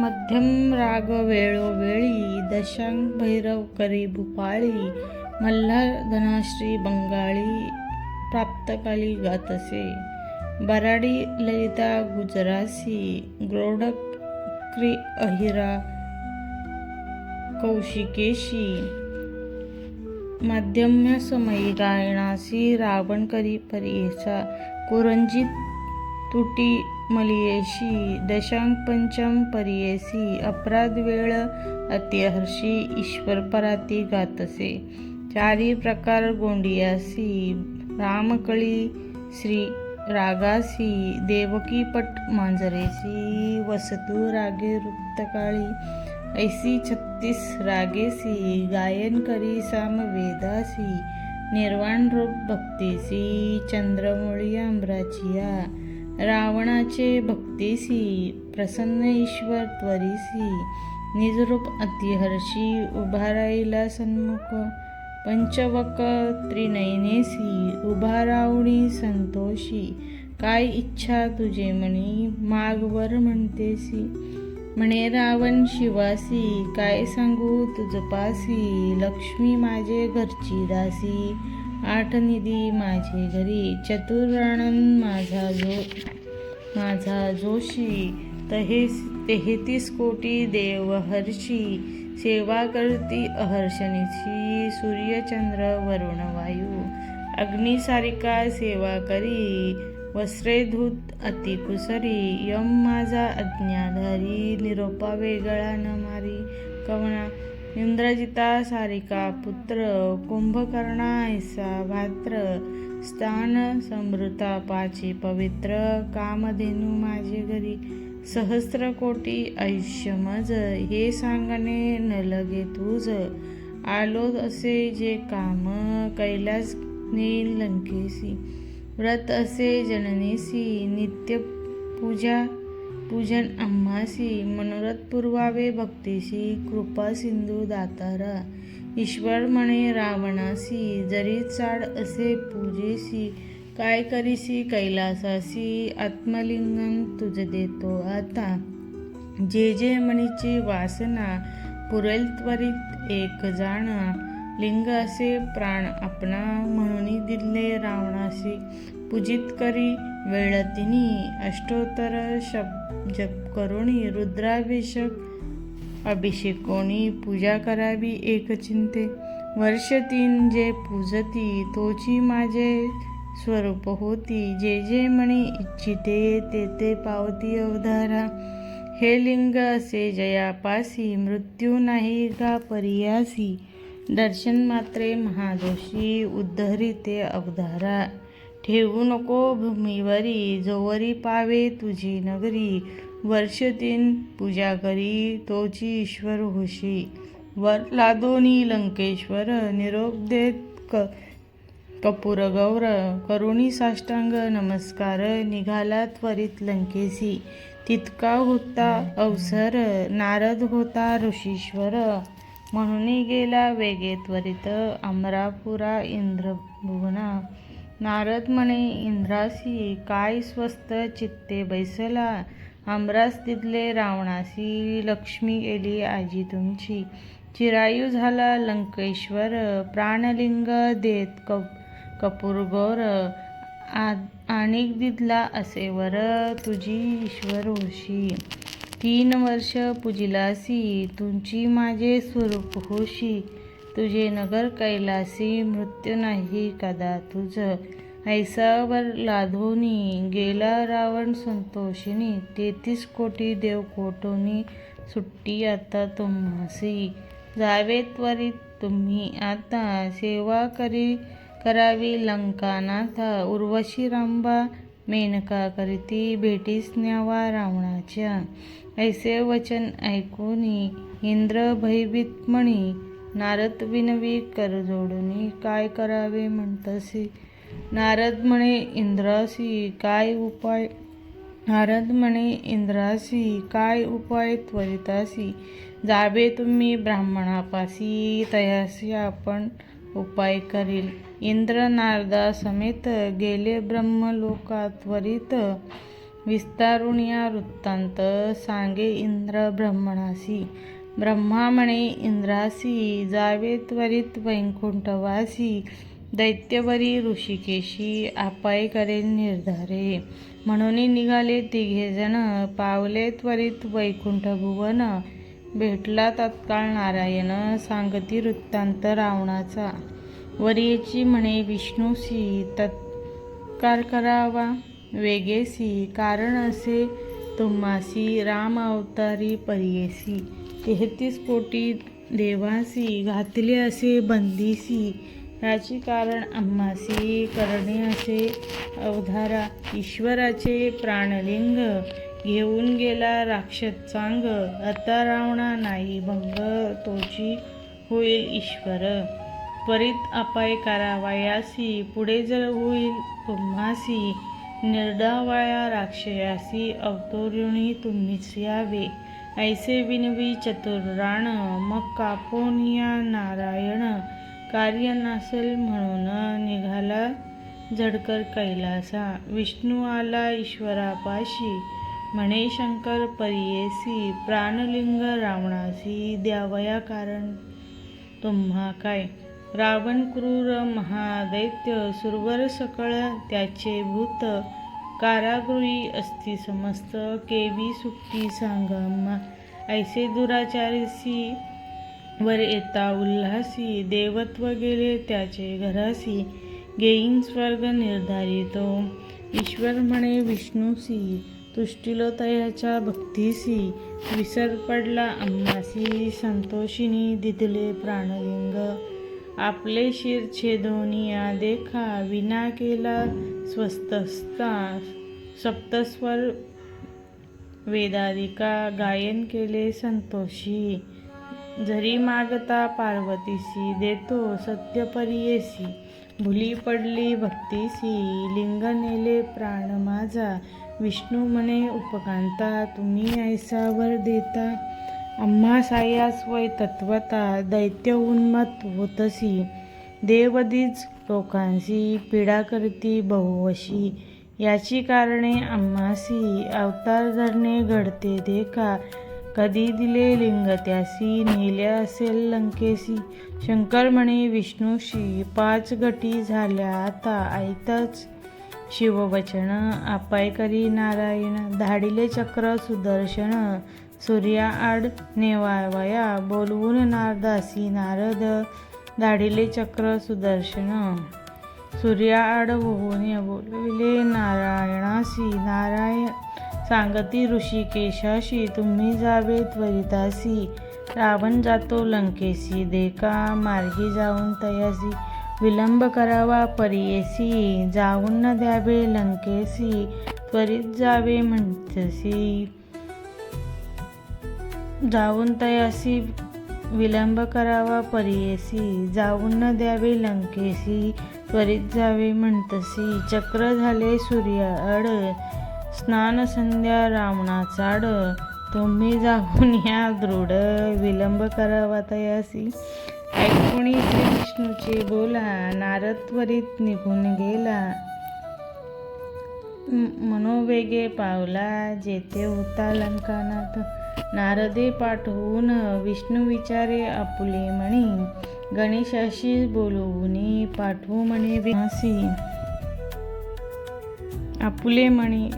मध्यम राग वेळोवेळी दशांग भैरव करी भूपाळी मल्हार धनाश्री बंगाळी प्राप्तकाली गातसे बराडी ललिता गुजरासी ग्रोडक क्री अहिरा कौशिकेशी माध्यम्य समयी गायनासी रावण करी परेसा कुरंजित तुटी मलियेशी दशांक पंचम परियेसी अपराध वेळ अत्यहर्षी ईश्वर पराती गातसे चारी प्रकार गोंडियासी रामकळी श्री रागासी देवकी पट मांजरेसी वसतू रागे वृत्तकाळी ऐसी छत्तीस रागेसी गायन करी सामवेदासी निर्वाण रूप भक्तीसी चंद्रमौळी आंब्राचिया रावणाचे भक्तीसी प्रसन्न ईश्वर त्वरिसी निजरूप अतिहर्षी उभा राहिला सन्मुख पंचवक त्रिनयनेसी उभा रावणी संतोषी काय इच्छा तुझे म्हणी मागवर म्हणतेसी. म्हणे रावण शिवासी काय सांगू तुझपासी लक्ष्मी माझे घरची दासी. आठ निधी माझे घरी चतुरानंद माझा जो माझा जोशी तहेस तेहतीस कोटी देवहर्षी सेवा करती अहर्षणीची सूर्यचंद्र वरुण वायू अग्निसारिका सेवा करी वस्त्रे धूत अतिकुसरी यम माझा अज्ञाधारी निरोपा वेगळा न मारी कवणा इंद्रजिता सारिका पुत्र कुंभकर्णा ऐसा भात्र स्थान समृता पाची पवित्र कामधेनू माझे घरी सहस्र कोटी आयुष्य मज हे सांगणे न लगे तुझ. आलो असे जे काम कैलास नेल लंकेसी. व्रत असे जननेसी नित्य पूजा पूजन आम्हासी मनोरथ पुरवावे भक्तीशी कृपा सिंधू दातारा ईश्वर म्हणे रावणासी जरी चाड असे पूजेसी काय करीसी कैलासासी आत्मलिंगन तुझ देतो आता. जे जे मणीची वासना पुरेल त्वरित एक जाणा. लिंग असे प्राण आपणा म्हणून दिले रावणासी पूजित करी वेळतिनी अष्टोत्तर शब जप करुणी रुद्राभिषेक. अभिषेकोणी पूजा करावी एक चिंते. वर्ष तीन जे पूजती तोची माझे स्वरूप होती. जे जे म्हणी इच्छिते ते ते पावती अवधारा. हे लिंग असे जयापासी मृत्यू नाही का परियासी? दर्शन मात्रे महादोषी उद्धरी ते अवधारा. ठेवू नको भूमीवरी जोवरी पावे तुझी नगरी. वर्ष तीन पूजा करी तोची ईश्वर होशी. वर लादोनी लंकेश्वर निरोप देत क कपूर गौर. करुणी साष्टांग नमस्कार निघाला त्वरित लंकेसी तितका होता अवसर नारद होता ऋषीश्वर. म्हणून गेला वेगे त्वरित. अमरापुरा इंद्रभुवना. नारद म्हणे इंद्रासी काय स्वस्त चित्ते बैसला. आमरास तिथले रावणासी लक्ष्मी गेली आजी तुमची. चिरायू झाला लंकेश्वर. प्राणलिंग देत कप कपूर गौर. आणिक दिदला असे वर. तुझी ईश्वर होशी. तीन वर्ष पूजिलासी तुमची माझे स्वरूप होशी. तुझे नगर कैलासी मृत्यू नाही कदा तुझं. ऐसावर लाधोनी गेला रावण संतोषिनी. तेहतीस कोटी देव कोटोनी सुट्टी आता तुम्हासी. जावे त्वरित तुम्ही आता सेवा करी करावी लंकानाथा उर्वशी रांबा मेनका करीती भेटीस न्यावा रावणाच्या. ऐसे वचन ऐकूनी इंद्र भयभीत म्हणी नारद विनवी कर जोडून काय करावे म्हणतसी? नारद म्हणे इंद्रासी काय उपाय? नारद म्हणे इंद्रासी काय उपाय त्वरितासी? जावे तुम्ही ब्राह्मणापासी तयासी आपण उपाय करील. इंद्र नारदा समेत गेले ब्रह्मलोकात त्वरित विस्तारून या वृत्तांत सांगे इंद्र ब्रह्मणासी. ब्रह्मा म्हणे इंद्रासी जावे त्वरित वैकुंठवासी. दैत्यवरी ऋषिकेशी आपाय करेल निर्धारे. म्हणून निघाले तिघेजण पावले त्वरित वैकुंठ भुवन भेटला तत्काळ नारायण सांगती वृत्तांत रावणाचा. वरीची म्हणे विष्णूसी तत्कार करावा. वेगेसी कारण असे. तुम्हासी राम अवतारी परियेसी तेहतीस कोटी देवासी घातले असे बंदीसी याची कारण आम्हासी करणे असे अवधारा. ईश्वराचे प्राणलिंग घेऊन गेला राक्षस चांग आता रावणा नाही भंग तोची होईल ईश्वर. त्वरित अपाय करावयासी पुढे जर होईल तुम्हासी. निर्डावाया राक्षयासी अवतोरुणी तुम्हीच यावे. ऐसे विनवी चतुर्राण मग कापून या नारायण. कार्य नसेल म्हणून निघाला झडकर कैलासा. विष्णू आला ईश्वरापाशी. म्हणे शंकर परियेसी प्राणलिंग रावणासी द्यावया कारण तुम्हा काय? रावण क्रूर महादैत्य सुरवर सकळ त्याचे भूत कारागृही असती समस्त. केवी सुट्टी सांगम्मा ऐसे दुराचारीसी वर येता उल्हासी. देवत्व गेले त्याचे घरासी. गेईन स्वर्ग निर्धारितो. ईश्वर म्हणे विष्णूसी. तुष्टिलो तयाच्या भक्तीसी विसर पडला आम्हासी संतोषिनी दिदले प्राणलिंग. आपले शिर छेदोनिया देखा विना केला स्वस्तस्ता सप्तस्वर वेदादिका गायन केले संतोषी. जरी मागता पार्वतीसी देतो सत्यपरियेसी भुली पडली भक्तीसी लिंग नेले प्राण माझा. विष्णू म्हणे उपकांता तुम्ही ऐसावर देता. आम्हा सायास वय तत्वता दैत्य उन्मत होतसी. देवदीच लोकांशी पीडा करती बहुवशी. याची कारणे आम्हासी अवतार धरणे घडते देखा. कधी दिले लिंग त्यासी नेले असेल लंकेसी. शंकर म्हणे विष्णूशी पाच गटी झाल्या आता ऐतच शिववचन आपायकरी नारायण धाडिले चक्र सुदर्शन सूर्या आड नेवावया बोलवून नारदासी नारद धाडिले चक्र सुदर्शन सूर्या आड होऊन बोलविले नारायणासी नारायण सांगती ऋषिकेशाशी तुम्ही जावे त्वरितासी रावण जातो लंकेसी देखा मार्गी जाऊन तयासी विलंब करावा परियेसी. जाऊन न द्यावे लंकेसी. त्वरित जावे म्हणतसी. जाऊन तयासी. विलंब करावा परियेसी. जाऊन न द्यावे लंकेसी. त्वरित जावे म्हणतसी. चक्र झाले सूर्याड स्नान संध्या रावणाचाड तुम्ही जाऊन या दृढ. विलंब करावा तयासी. ऐकुणी श्रीविष्णूचे बोला नारत्वरित निघून गेला. मनोवेगे पावला जेथे होता लंकानाथ. नारदे पाठवून विष्णू विचारे आपुले म्हणी गणेशाशी बोलवून पाठवू म्हणे विनासी. आपुले म्हणे